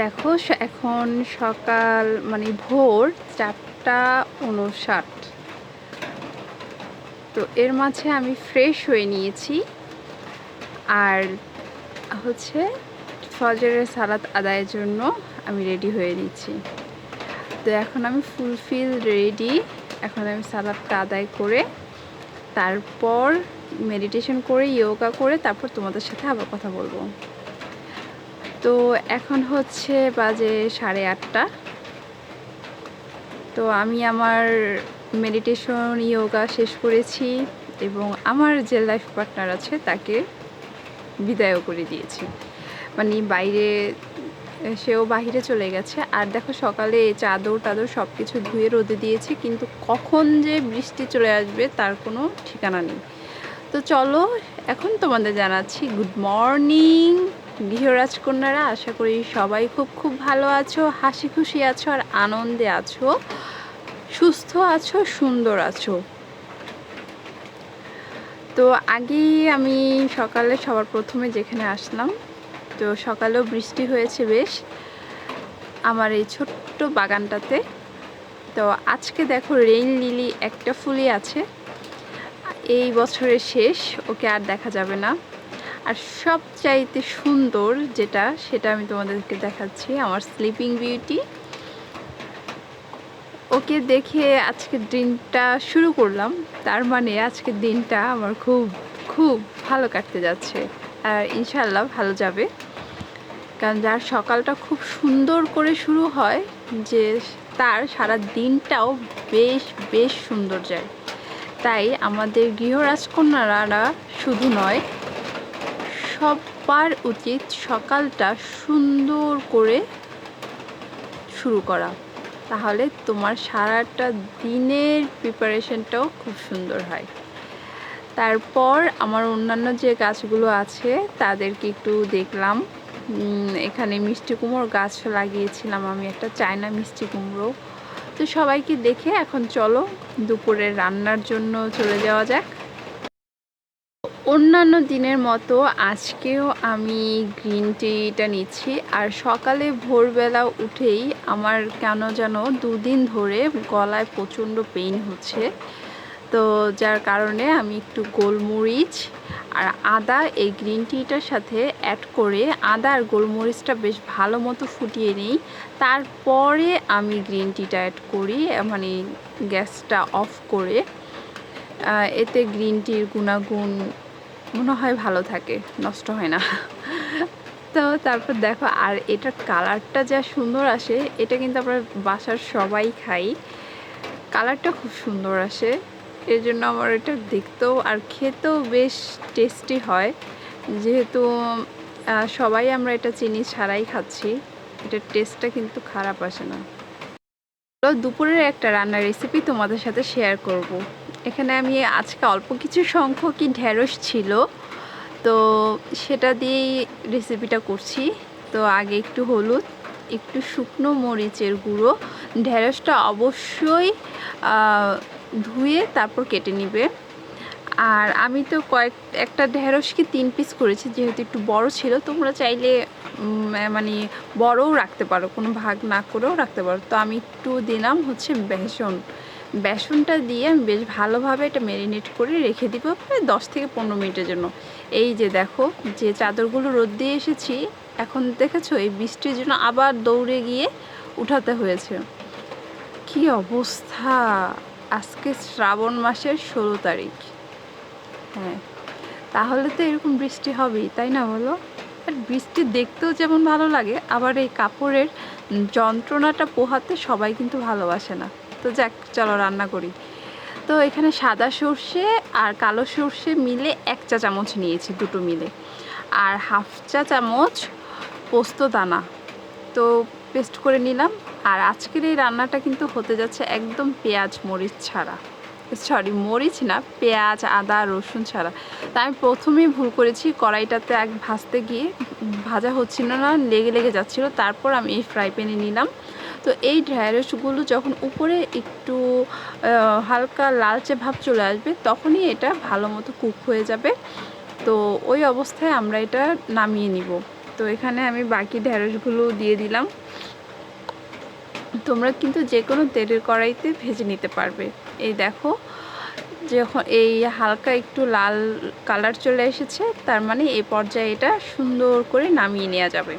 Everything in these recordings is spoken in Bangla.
দেখো এখন সকাল মানে ভোর চারটা উনষাট তো এর মাঝে আমি ফ্রেশ হয়ে নিয়েছি। আর হচ্ছে ফজরের সালাত আদায়ের জন্য আমি রেডি হয়ে নিচ্ছি। তো এখন আমি ফুলফিল রেডি। এখন আমি সালাদটা আদায় করে তারপর মেডিটেশন করে ইয়োগা করে, তারপর তোমাদের সাথে আবার কথা বলব। তো এখন হচ্ছে বাজে সাড়ে আটটা। তো আমি আমার মেডিটেশন ইয়োগা শেষ করেছি এবং আমার যে লাইফ পার্টনার আছে তাকে বিদায়ও করে দিয়েছি। মানে বাইরে, সেও বাইরে চলে গেছে। আর দেখো সকালে চাদর টাদর সব কিছু ধুয়ে রোদে দিয়েছি, কিন্তু কখন যে বৃষ্টি চলে আসবে তার কোনো ঠিকানা নেই। তো চলো, এখন তোমাদের জানাচ্ছি গুড মর্নিং গৃহরাজকন্যারা আশা করি সবাই খুব খুব ভালো আছো, হাসি খুশি আছো আর আনন্দে আছো, সুস্থ আছো, সুন্দর আছো। তো আগেই আমি সকালে সবার প্রথমে যেখানে আসলাম, তো সকালেও বৃষ্টি হয়েছে বেশ, আমার এই ছোট্ট বাগানটাতে। তো আজকে দেখো রেইন লিলি একটা ফুলই আছে, এই বছরের শেষ, ওকে আর দেখা যাবে না। আর সবচাইতে সুন্দর যেটা, সেটা আমি তোমাদেরকে দেখাচ্ছি, আমার স্লিপিং বিউটি ওকে দেখে আজকের দিনটা শুরু করলাম। তার মানে আজকের দিনটা আমার খুব খুব ভালো কাটতে যাচ্ছে। আর ইনশাল্লাহ ভালো যাবে। কারণ যার সকালটা খুব সুন্দর করে শুরু হয়, যে তার সারা দিনটাও বেশ বেশ সুন্দর যায়। তাই আমাদের গৃহরাজকন্যারা শুধু নয় সবার উচিত সকালটা সুন্দর করে শুরু করা। তাহলে তোমার সারাটা দিনের প্রিপারেশনটাও খুব সুন্দর হয়। তারপর আমার অন্যান্য যে গাছগুলো আছে, তাদেরকে একটু দেখলাম। এখানে মিষ্টি কুমড়ো গাছ লাগিয়েছিলাম আমি, একটা চায়না মিষ্টি কুমড়ো। তো সবাইকে দেখে এখন চলো দুপুরের রান্নার জন্য চলে যাওয়া যাক। অন্যান্য দিনের মতো আজকেও আমি গ্রিন টিটা নিচ্ছি। আর সকালে ভোরবেলা উঠেই আমার কেন যেন দুদিন ধরে গলায় প্রচণ্ড পেইন হচ্ছে। তো যার কারণে আমি একটু গোলমরিচ আর আদা এই গ্রিন টিটার সাথে অ্যাড করে আদা আর গোলমরিচটা বেশ ভালো মতো ফুটিয়ে নিই। তারপরে আমি গ্রিন টিটা অ্যাড করি মানে গ্যাসটা অফ করে। এতে গ্রিন টির গুণাগুণ মনে হয় ভালো থাকে, নষ্ট হয় না। তো তারপর দেখো, আর এটার কালারটা যা সুন্দর আসে, এটা কিন্তু আমরা বাসার সবাই খাই। কালারটা খুব সুন্দর আসে এর জন্য আমার এটা দেখতেও আর খেতেও বেশ টেস্টি হয়। যেহেতু সবাই আমরা এটা চিনি ছাড়াই খাচ্ছি, এটার টেস্টটা কিন্তু খারাপ আসে না। দুপুরের একটা রান্নার রেসিপি তোমাদের সাথে শেয়ার করব। এখানে আমি আজকে অল্প কিছু সংখ্যকই ঢ্যাঁড়স ছিল, তো সেটা দিয়েই রেসিপিটা করছি। তো আগে একটু হলুদ, একটু শুকনো মরিচের গুঁড়ো ঢ্যাঁড়সটা অবশ্যই ধুয়ে তারপর কেটে নিবে। আর আমি তো কয়েক, একটা ঢেঁড়সকে তিন পিস করেছি, যেহেতু একটু বড় ছিল, তোমরা চাইলে মানে বড়ও রাখতে পারো, কোনো ভাগ না করেও রাখতে পারো। তো আমি একটু দিলাম হচ্ছে বেসন। বেসনটা দিয়ে আমি বেশ ভালোভাবে এটা ম্যারিনেট করে রেখে দিব প্রায় দশ থেকে পনেরো মিনিটের জন্য। এই যে দেখো, যে চাদরগুলো রোদ দিয়ে এসেছি, এখন দেখেছ এই বৃষ্টির জন্য আবার দৌড়ে গিয়ে উঠাতে হয়েছে। কি অবস্থা! আজকে শ্রাবণ মাসের ষোলো তারিখ। হ্যাঁ তাহলে তো এরকম বৃষ্টি হবেই, তাই না বলো? আর বৃষ্টি দেখতেও যেমন ভালো লাগে, আবার এই কাপড়ের যন্ত্রণাটা পোহাতে সবাই কিন্তু ভালোবাসে না। তো যাক, চলো রান্না করি। তো এখানে সাদা সর্ষে আর কালো সর্ষে মিলে এক চা চামচ নিয়েছি দুটো মিলে। আর হাফ চা চামচ পোস্ত দানা। তো পেস্ট করে নিলাম। আর আজকের এই রান্নাটা কিন্তু হতে যাচ্ছে একদম পেঁয়াজ মরিচ ছাড়া। সরি, মরিচ না, পেঁয়াজ, আদা, রসুন ছাড়া। তা আমি প্রথমেই ভুল করেছি, কড়াইটাতে এক ভাজতে গিয়ে ভাজা হচ্ছিল না, লেগে লেগে যাচ্ছিল। তারপর আমি এই ফ্রাই প্যানে নিলাম। তো এই ঢ্যাঁড়সগুলো যখন উপরে একটু হালকা লালচে ভাব চলে আসবে, তখনই এটা ভালো মতো কুক হয়ে যাবে। তো ওই অবস্থায় আমরা এটা নামিয়ে নিব। তো এখানে আমি বাকি ঢ্যাঁড়সগুলো দিয়ে দিলাম। তোমরা কিন্তু যে কোনো তেলের কড়াইতে ভেজে নিতে পারবে। এই দেখো, যখন এই হালকা একটু লাল কালার চলে এসেছে, তার মানে এই পর্যায়ে এটা সুন্দর করে নামিয়ে নেওয়া যাবে।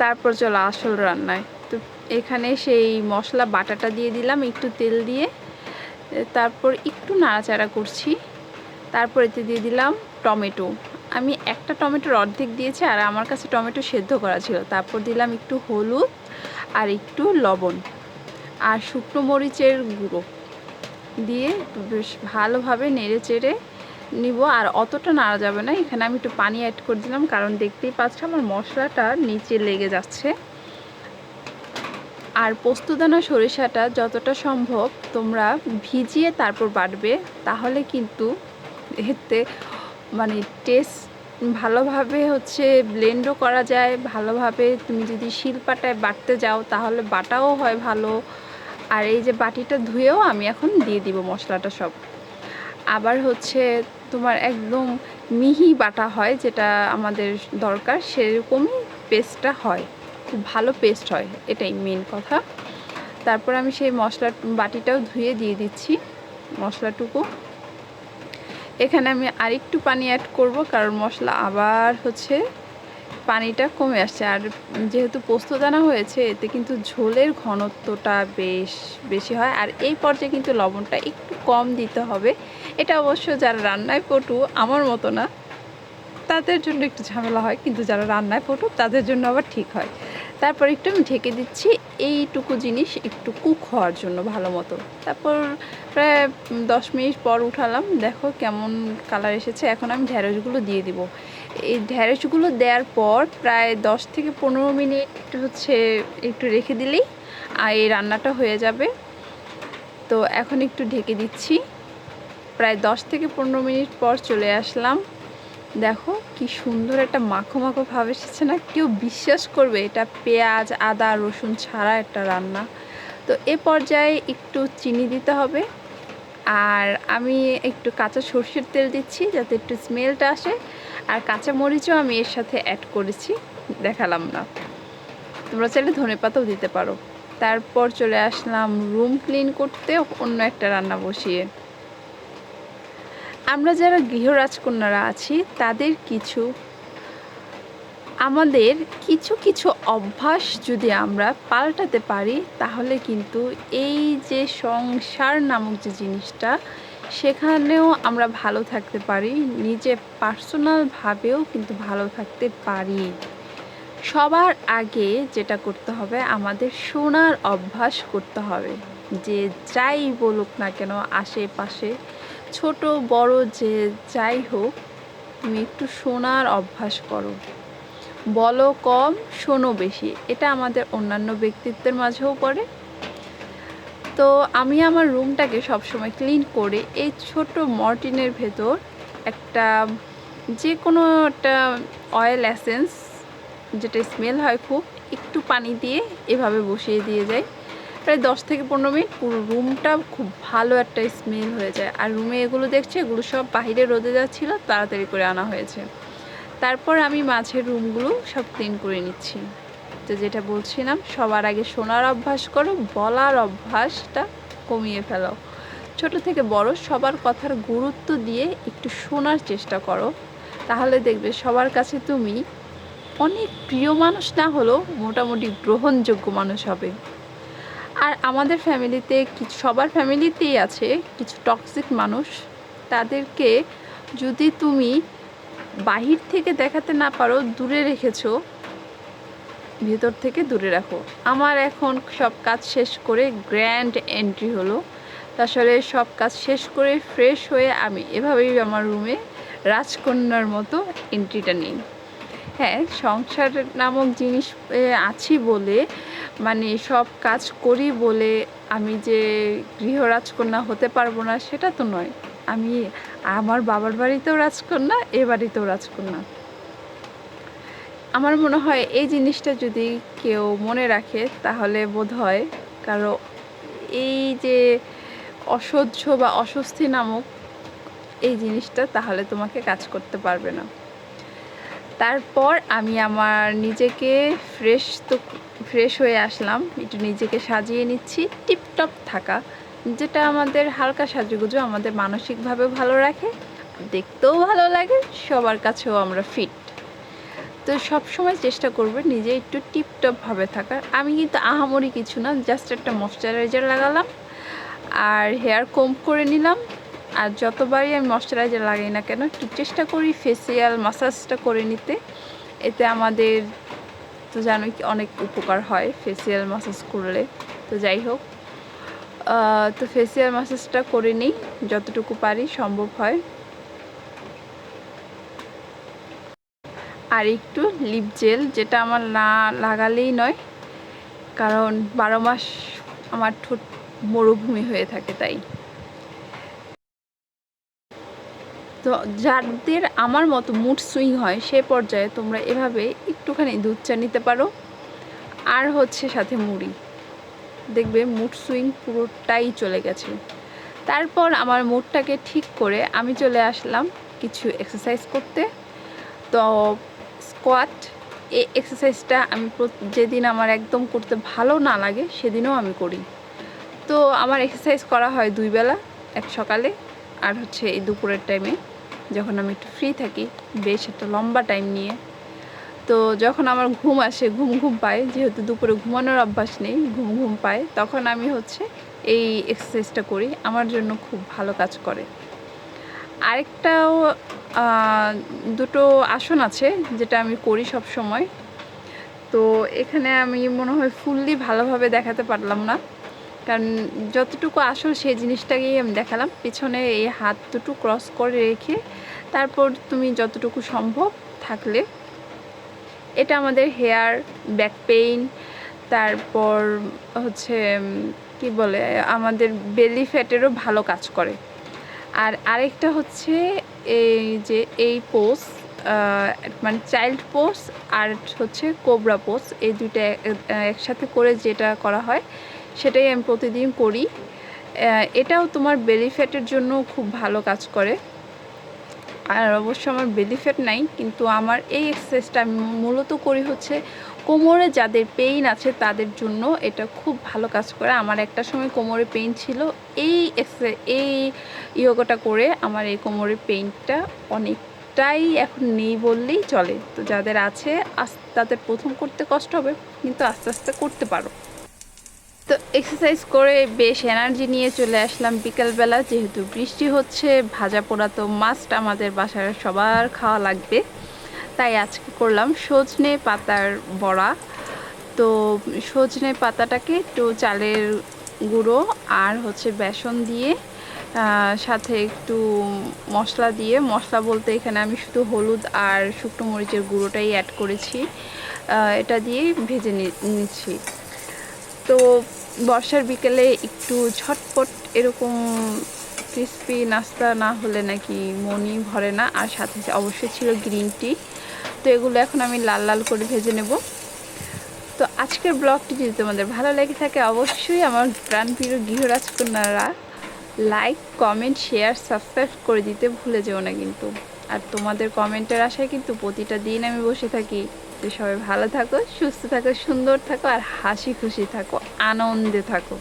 তারপর চলো আসল রান্নায়। তো এখানে সেই মশলা বাটাটা দিয়ে দিলাম, একটু তেল দিয়ে। তারপর একটু নাড়াচাড়া করছি। তারপর এতে দিয়ে দিলাম টমেটো। আমি একটা টমেটোর অর্ধেক দিয়েছি আর আমার কাছে টমেটো সেদ্ধ করা ছিল। তারপর দিলাম একটু হলুদ আর একটু লবণ আর শুকনো মরিচের গুঁড়ো। দিয়ে বেশ ভালোভাবে নেড়ে চেড়ে নিব, আর অতটা নাড়া যাবে না। এখানে আমি একটু পানি অ্যাড করে দিলাম, কারণ দেখতেই পাচ্ছ আমার মশলাটা নিচে লেগে যাচ্ছে। আর পোস্তদানা সরিষাটা যতটা সম্ভব তোমরা ভিজিয়ে তারপর বাটবে, তাহলে কিন্তু এতে মানে টেস্ট ভালোভাবে হচ্ছে ব্লেন্ডও করা যায়। ভালোভাবে তুমি যদি শিলপাটায় বাটতে যাও, তাহলে বাটাও হয় ভালো। আর এই যে বাটিটা ধুয়েও আমি এখন দিয়ে দিব মশলাটা সব। আবার হচ্ছে তোমার একদম মিহি বাটা হয় যেটা আমাদের দরকার, সেরকমই পেস্টটা হয়। খুব ভালো পেস্ট হয়, এটাই মেন কথা। তারপর আমি সেই মশলা বাটিটাও ধুয়ে দিয়ে দিচ্ছি মশলাটুকু। এখানে আমি আরেকটু পানি অ্যাড করব, কারণ মশলা আবার হচ্ছে পানিটা কমে আসছে। আর যেহেতু পোস্তদানা হয়েছে, এতে কিন্তু ঝোলের ঘনত্বটা বেশ বেশি হয়। আর এই পর্যায়ে কিন্তু লবণটা একটু কম দিতে হবে। এটা অবশ্য যারা রান্নায় পটু, আমার মতো না, তাদের জন্য একটু ঝামেলা হয়। কিন্তু যারা রান্নায় পটু, তাদের জন্য আবার ঠিক হয়। তারপর একটু আমি ঢেকে দিচ্ছি। এইটুকু জিনিস একটু কুক হওয়ার জন্য ভালো মতো। তারপর প্রায় দশ মিনিট পর উঠালাম। দেখো কেমন কালার এসেছে। এখন আমি ঢ্যাঁড়সগুলো দিয়ে দিব। এই ঢ্যাঁড়সগুলো দেওয়ার পর প্রায় দশ থেকে পনেরো মিনিট হচ্ছে একটু রেখে দিলেই, আর এই রান্নাটা হয়ে যাবে। তো এখন একটু ঢেকে দিচ্ছি। প্রায় দশ থেকে পনেরো মিনিট পর চলে আসলাম। দেখো কি সুন্দর একটা মাখো মাখো ভাব এসেছে না? কেউ বিশ্বাস করবে এটা পেঁয়াজ, আদা, রসুন ছাড়া একটা রান্না। তো এ পর্যায়ে একটু চিনি দিতে হবে। আর আমি একটু কাঁচা সর্ষের তেল দিচ্ছি যাতে একটু স্মেলটা আসে। আর কাঁচা মরিচও আমি এর সাথে অ্যাড করেছি, দেখালাম না। তোমরা চাইলে ধনে পাতাও দিতে পারো। তারপর চলে আসলাম রুম ক্লিন করতে, অন্য একটা রান্না বসিয়ে। আমরা যারা গৃহরাজকন্যারা আছি, তাদের কিছু, আমাদের কিছু কিছু অভ্যাস যদি আমরা পাল্টাতে পারি, তাহলে কিন্তু এই যে সংসার নামক যে জিনিসটা সেখানেও আমরা ভালো থাকতে পারি, নিজে পার্সোনালভাবেও কিন্তু ভালো থাকতে পারি। সবার আগে যেটা করতে হবে, আমাদের শোনার অভ্যাস করতে হবে। যে যাই বলুক না কেন, আশেপাশে ছোট, বড় যে যাই হোক, তুমি একটু শোনার অভ্যাস করো। বলো কম, শোনো বেশি। এটা আমাদের অন্যান্য ব্যক্তিত্বের মাঝেও পড়ে। তো আমি আমার রুমটাকে সবসময় ক্লিন করে এই ছোট মর্টিনের ভেতর একটা যে কোনো একটা অয়েল অ্যাসেন্স যেটা স্মেল হয় খুব, একটু পানি দিয়ে এভাবে বসিয়ে দিয়ে যাই। প্রায় দশ থেকে পনেরো মিনিট পুরো রুমটা খুব ভালো একটা স্মেল হয়ে যায়। আর রুমে এগুলো দেখছে, এগুলো সব বাহিরে রোদে যাচ্ছিল, তাড়াতাড়ি করে আনা হয়েছে। তারপর আমি মাঝের রুমগুলো সব ক্লিন করে নিচ্ছি। তো যেটা বলছিলাম, সবার আগে শোনার অভ্যাস করো, বলার অভ্যাসটা কমিয়ে ফেলো। ছোট থেকে বড় সবার কথার গুরুত্ব দিয়ে একটু শোনার চেষ্টা করো। তাহলে দেখবে সবার কাছে তুমি অনেক প্রিয় মানুষ না হলেও মোটামুটি গ্রহণযোগ্য মানুষ হবে। আর আমাদের ফ্যামিলিতে কিছু, সবার ফ্যামিলিতেই আছে কিছু টক্সিক মানুষ। তাদেরকে যদি তুমি বাহির থেকে দেখাতে না পারো, দূরে রেখেছো ভেতর থেকে দূরে রাখো। আমার এখন সব কাজ শেষ করে গ্র্যান্ড এন্ট্রি হলো। আসলে সব কাজ শেষ করে ফ্রেশ হয়ে আমি এভাবেই আমার রুমে রাজকন্যার মতো এন্ট্রিটা নিই। হ্যাঁ সংসার নামক জিনিস আছি বলে মানে সব কাজ করি বলে আমি যে গৃহ রাজকন্যা হতে পারব না, সেটা তো নয়। আমি, আমার বাবার বাড়িতেও রাজকন্যা, এ বাড়িতেও রাজকন্যা। আমার মনে হয় এই জিনিসটা যদি কেউ মনে রাখে, তাহলে বোধ হয় কারও এই যে অসহ্য বা অস্বস্তি নামক এই জিনিসটা তাহলে তোমাকে কাজ করতে পারবে না। তারপর আমি আমার নিজেকে ফ্রেশ তো ফ্রেশ হয়ে আসলাম, একটু নিজেকে সাজিয়ে নিচ্ছি টিপটপ থাকা, যেটা আমাদের হালকা সাজুগুজু আমাদের মানসিকভাবে ভালো রাখে, দেখতেও ভালো লাগে, সবার কাছেও আমরা ফিট তো সব সময় চেষ্টা করবে নিজে একটু টিপটপভাবে থাকার। আমি কিন্তু আহামরি কিছু না জাস্ট একটা ময়শ্চারাইজার লাগালাম আর হেয়ার কম করে নিলাম। আর যতবারই আমি ময়শ্চারাইজার লাগাই না কেন, একটু চেষ্টা করি ফেসিয়াল মাসাজটা করে নিতে। এতে আমাদের তো জানোই কি অনেক উপকার হয় ফেসিয়াল মাসাজ করলে। তো যাই হোক তো ফেসিয়াল মাসাজটা করে নিই, যতটুকু পারি সম্ভব হয়। আর একটু লিপ জেল যেটা আমার না লাগালেই নয়। কারণ বারো মাস আমার ঠোঁট মরুভূমি হয়ে থাকে তাই। তো যাদের আমার মতো মুড সুইং হয়, সে পর্যায়ে তোমরা এভাবে একটুখানি দুধ চা নিতে পারো। আর হচ্ছে সাথে মুড়ি। দেখবে মুড সুইং পুরোটাই চলে গেছে। তারপর আমার মুডটাকে ঠিক করে আমি চলে আসলাম কিছু এক্সারসাইজ করতে। তো স্কোয়াট এই এক্সারসাইজটা আমি যেদিন আমার একদম করতে ভালো না লাগে, সেদিনও আমি করি। তো আমার এক্সারসাইজ করা হয় দুই বেলা, এক সকালে আর হচ্ছে এই দুপুরের টাইমে যখন আমি একটু ফ্রি থাকি, বেশ একটা লম্বা টাইম নিয়ে। তো যখন আমার ঘুম আসে, ঘুম ঘুম পায়, যেহেতু দুপুরে ঘুমানোর অভ্যাস নেই, ঘুম ঘুম পায়, তখন আমি হচ্ছে এই এক্সারসাইজটা করি। আমার জন্য খুব ভালো কাজ করে। আরেকটাও দুটো আসন আছে যেটা আমি করি সব সময় তো এখানে আমি মনে হয় ফুললি ভালোভাবে দেখাতে পারলাম না। কারণ যতটুকু আসল সেই জিনিসটাকেই আমি দেখালাম। পিছনে এই হাত দুটো ক্রস করে রেখে তারপর তুমি যতটুকু সম্ভব থাকলে। এটা আমাদের হেয়ার ব্যাক পেইন তারপর হচ্ছে কি বলে, আমাদের বেলি ফ্যাটেরও ভালো কাজ করে। আর আরেকটা হচ্ছে এই যে এই পোজ মানে চাইল্ড পোজ আর হচ্ছে কোবরা পোজ এই দুইটা একসাথে করে যেটা করা হয়, সেটাই আমি প্রতিদিন করি। এটাও তোমার বেলি ফ্যাটের জন্য খুব ভালো কাজ করে। আর অবশ্য আমার বেলি ফ্যাট নাই, কিন্তু আমার এই এক্সারসাইজটা আমি মূলত করি হচ্ছে কোমরে যাদের পেইন আছে তাদের জন্য এটা খুব ভালো কাজ করে। আমার একটা সময় কোমরে পেইন ছিল। এই এই ইয়োগাটা করে আমার এই কোমরের পেইনটা অনেকটাই এখন নেই বললেই চলে। তো যাদের আছে তাদের প্রথম করতে কষ্ট হবে, কিন্তু আস্তে আস্তে করতে পারো। তো এক্সারসাইজ করে বেশ এনার্জি নিয়ে চলে আসলাম বিকালবেলা। যেহেতু বৃষ্টি হচ্ছে, ভাজা পোড়া তো মাস্ট আমাদের বাসার সবার খাওয়া লাগবে। তাই আজকে করলাম সজনে পাতার বড়া। তো সজনে পাতাটাকে একটু চালের গুঁড়ো আর হচ্ছে বেসন দিয়ে সাথে একটু মশলা দিয়ে। মশলা বলতে এখানে আমি শুধু হলুদ আর শুকনো মরিচের গুঁড়োটাই অ্যাড করেছি। এটা দিয়ে ভেজে নিচ্ছি। তো বর্ষার বিকেলে একটু ঝটপট এরকম ক্রিস্পি নাস্তা না হলে নাকি মনই ভরে না। আর সাথে অবশ্যই ছিল গ্রিন টি তো এগুলো এখন আমি লাল লাল করে ভেজে নেব। তো আজকের ব্লগটি যদি তোমাদের ভালো লেগে থাকে, অবশ্যই আমার প্রাণপ্রিয় গৃহরাজকন্যারা লাইক কমেন্ট শেয়ার সাবস্ক্রাইব করে দিতে ভুলে যেও না কিন্তু। আর তোমাদের কমেন্টের আশায় কিন্তু প্রতিটা দিন আমি বসে থাকি। তো সবাই ভালো থাকো, সুস্থ থাকো, সুন্দর থাকো, আর হাসি খুশি থাকো, আনন্দে থাকো।